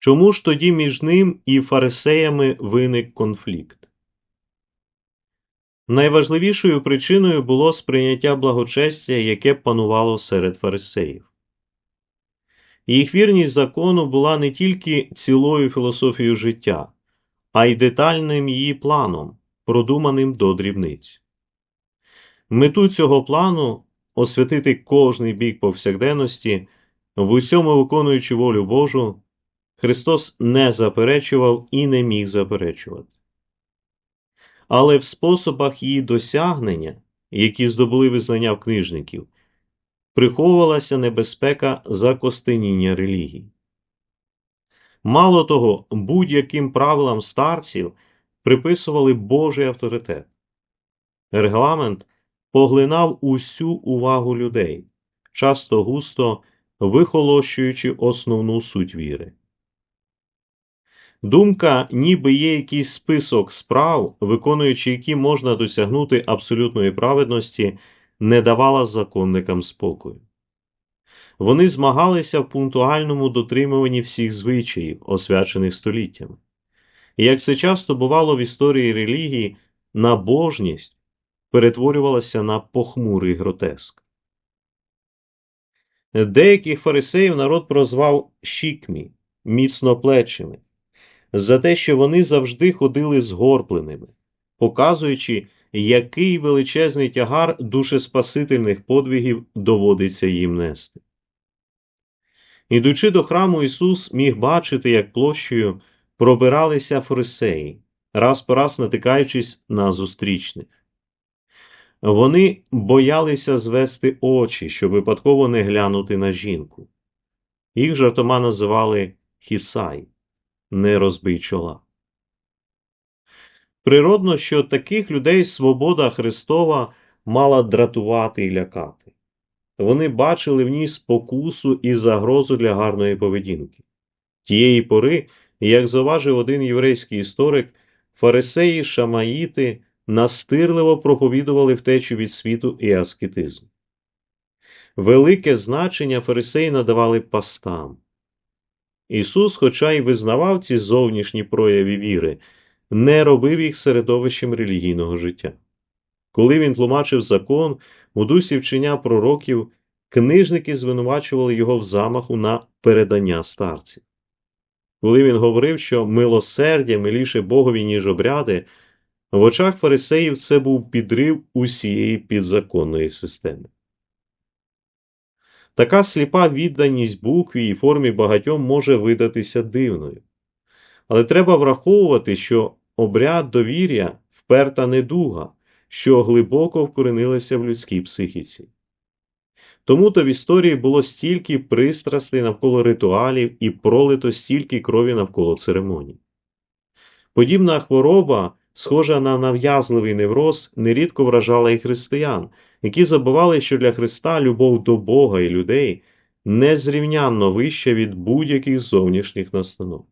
Чому ж тоді між ним і фарисеями виник конфлікт? Найважливішою причиною було сприйняття благочестя, яке панувало серед фарисеїв. Їх вірність закону була не тільки цілою філософією життя, а й детальним її планом, продуманим до дрібниць. Мету цього плану освятити кожний бік повсякденності, в усьому виконуючи волю Божу, Христос не заперечував і не міг заперечувати. Але в способах її досягнення, які здобули визнання в книжників, приховувалася небезпека закостеніння релігії. Мало того, будь-яким правилам старців приписували Божий авторитет. Регламент поглинав усю увагу людей, часто густо вихолощуючи основну суть віри. Думка, ніби є якийсь список справ, виконуючи які можна досягнути абсолютної праведності, не давала законникам спокою. Вони змагалися в пунктуальному дотримуванні всіх звичаїв, освячених століттями. І як це часто бувало в історії релігії, набожність перетворювалася на похмурий гротеск. Деяких фарисеїв народ прозвав шікмі, міцноплечими, за те, що вони завжди ходили згорбленими, показуючи, який величезний тягар душеспасительних подвигів доводиться їм нести. Ідучи до храму, Ісус міг бачити, як площею пробиралися фарисеї, раз по раз натикаючись на зустрічних. Вони боялися звести очі, щоб випадково не глянути на жінку. Їх жартома називали хіцай не розбий чола. Природно, що таких людей свобода Христова мала дратувати і лякати. Вони бачили в ній спокусу і загрозу для гарної поведінки. Тієї пори, як зауважив один єврейський історик, фарисеї шамаїти настирливо проповідували втечу від світу і аскетизм. Велике значення фарисеї надавали пастам. Ісус, хоча й визнавав ці зовнішні прояви віри, не робив їх середовищем релігійного життя. Коли він тлумачив закон у дусі вчення пророків, книжники звинувачували його в замаху на передання старців. Коли він говорив, що милосердя миліше Богові, ніж обряди, в очах фарисеїв це був підрив усієї підзаконної системи. Така сліпа відданість букві і формі багатьом може видатися дивною. Але треба враховувати, що обряд довір'я вперта недуга, що глибоко вкоренилася в людській психіці. Тому то в історії було стільки пристрастей навколо ритуалів і пролито стільки крові навколо церемоній. Подібна хвороба, схожа на нав'язливий невроз, нерідко вражала і християн, які забували, що для Христа любов до Бога і людей незрівнянно вища від будь-яких зовнішніх настанов.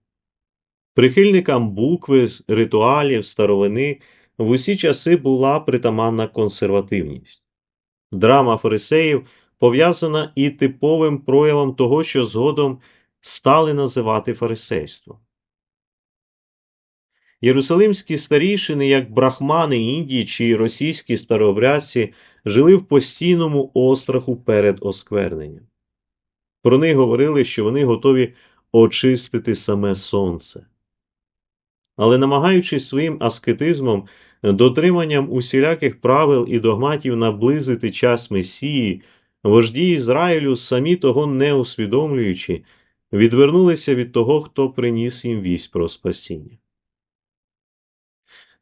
Прихильникам букви, ритуалів, старовини в усі часи була притаманна консервативність. Драма фарисеїв пов'язана і типовим проявом того, що згодом стали називати фарисейством. Єрусалимські старішини, як брахмани Індії чи російські старообрядці, жили в постійному остраху перед оскверненням. Про них говорили, що вони готові очистити саме сонце. Але, намагаючись своїм аскетизмом, дотриманням усіляких правил і догматів наблизити час Месії, вожді Ізраїлю, самі того не усвідомлюючи, відвернулися від того, хто приніс їм вість про спасіння.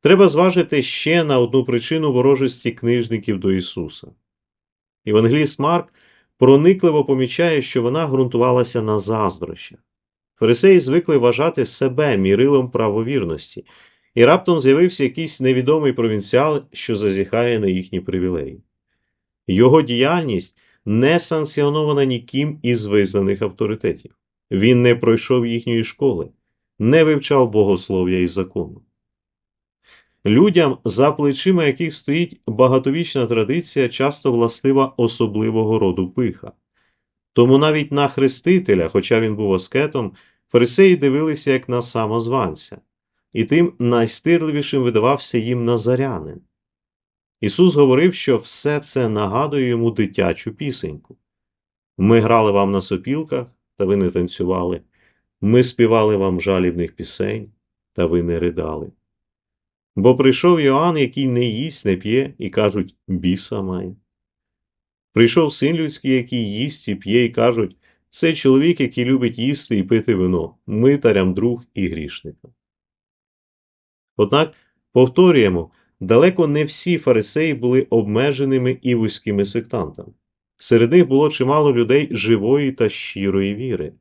Треба зважити ще на одну причину ворожості книжників до Ісуса. Євангеліст Марк проникливо помічає, що вона ґрунтувалася на заздрощах. Фарисеї звикли вважати себе мірилом правовірності, і раптом з'явився якийсь невідомий провінціал, що зазіхає на їхні привілеї. Його діяльність не санкціонована ніким із визнаних авторитетів. Він не пройшов їхньої школи, не вивчав богослов'я і закону. Людям, за плечима яких стоїть багатовічна традиція, часто властива особливого роду пиха. Тому навіть на хрестителя, хоча він був аскетом, фарисеї дивилися як на самозванця, і тим найстирливішим видавався їм назарянин. Ісус говорив, що все це нагадує йому дитячу пісеньку. Ми грали вам на сопілках, та ви не танцювали. Ми співали вам жалібних пісень, та ви не ридали. Бо прийшов Йоанн, який не їсть, не п'є, і кажуть, біса має. Прийшов син людський, який їсть і п'є, і кажуть, це чоловік, який любить їсти і пити вино, митарям друг і грішникам. Однак, повторюємо, далеко не всі фарисеї були обмеженими і вузькими сектантами. Серед них було чимало людей живої та щирої віри.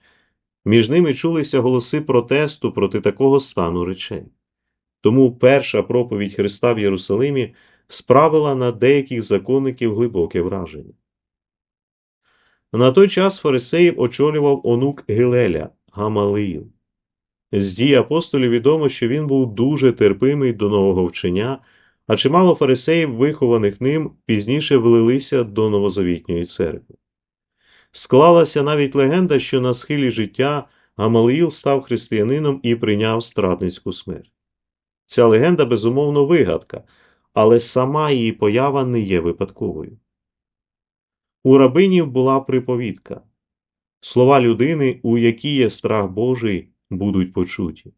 Між ними чулися голоси протесту проти такого стану речей. Тому перша проповідь Христа в Єрусалимі справила на деяких законників глибоке враження. На той час фарисеїв очолював онук Гилеля Гамалиїв. З дій апостолів відомо, що він був дуже терпимий до нового вчення, а чимало фарисеїв, вихованих ним, пізніше влилися до новозавітньої церкви. Склалася навіть легенда, що на схилі життя Гамалиїл став християнином і прийняв страдницьку смерть. Ця легенда, безумовно, вигадка, але сама її поява не є випадковою. У рабинів була приповідка слова людини, у якій є страх Божий, будуть почуті.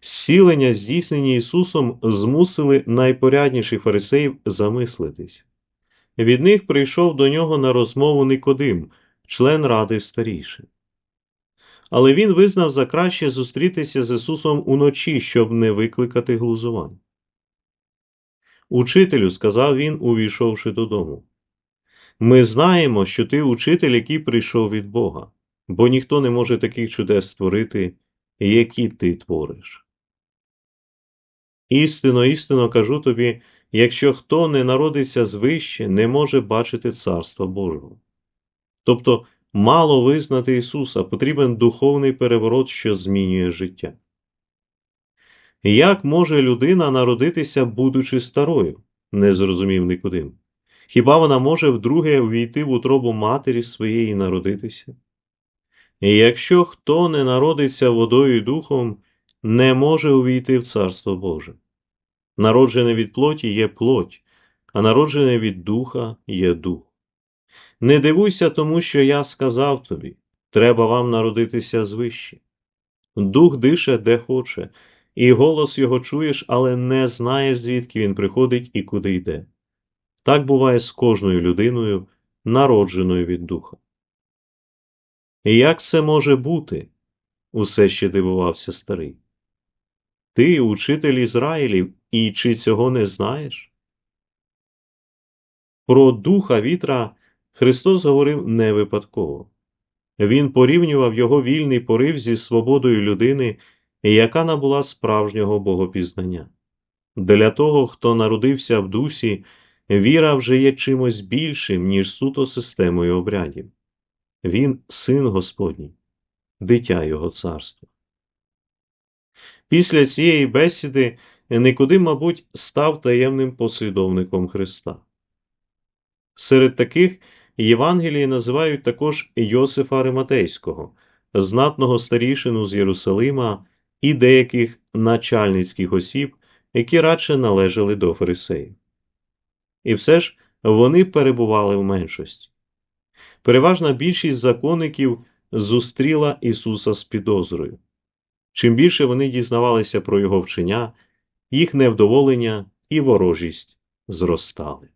Зцілення, здійснені Ісусом, змусили найпорядніших фарисеїв замислитись. Від них прийшов до нього на розмову Никодим, член ради старішин. Але він визнав за краще зустрітися з Ісусом уночі, щоб не викликати глузувань. Учителю, сказав він, увійшовши додому. Ми знаємо, що ти учитель, який прийшов від Бога, бо ніхто не може таких чудес створити, які ти твориш. Істинно, істинно кажу тобі, якщо хто не народиться звище, не може бачити Царства Божого. Тобто мало визнати Ісуса, потрібен духовний переворот, що змінює життя. Як може людина народитися, будучи старою? не зрозумів Никодим. Хіба вона може вдруге увійти в утробу матері своєї народитися? І якщо хто не народиться водою і духом, не може увійти в Царство Боже. Народжене від плоті є плоть, а народжене від духа є дух. Не дивуйся тому, що я сказав тобі треба вам народитися звище. Дух дише де хоче, і голос його чуєш, але не знаєш, звідки він приходить і куди йде. Так буває з кожною людиною, народженою від духа. Як це може бути? усе ще дивувався старий. Ти, учитель Ізраїлів, і чи цього не знаєш? Про духа вітра Христос говорив не випадково. Він порівнював його вільний порив зі свободою людини, яка набула справжнього богопізнання. Для того, хто народився в дусі, віра вже є чимось більшим, ніж суто системою обрядів. Він син Господній, дитя Його царства. Після цієї бесіди Никодим, мабуть, став таємним послідовником Христа. Серед таких Євангелії називають також Йосифа Ариматейського, знатного старішину з Єрусалима і деяких начальницьких осіб, які радше належали до фарисеїв. І все ж вони перебували в меншості. Переважна більшість законників зустріла Ісуса з підозрою. Чим більше вони дізнавалися про Його вчення, їх невдоволення і ворожість зростали.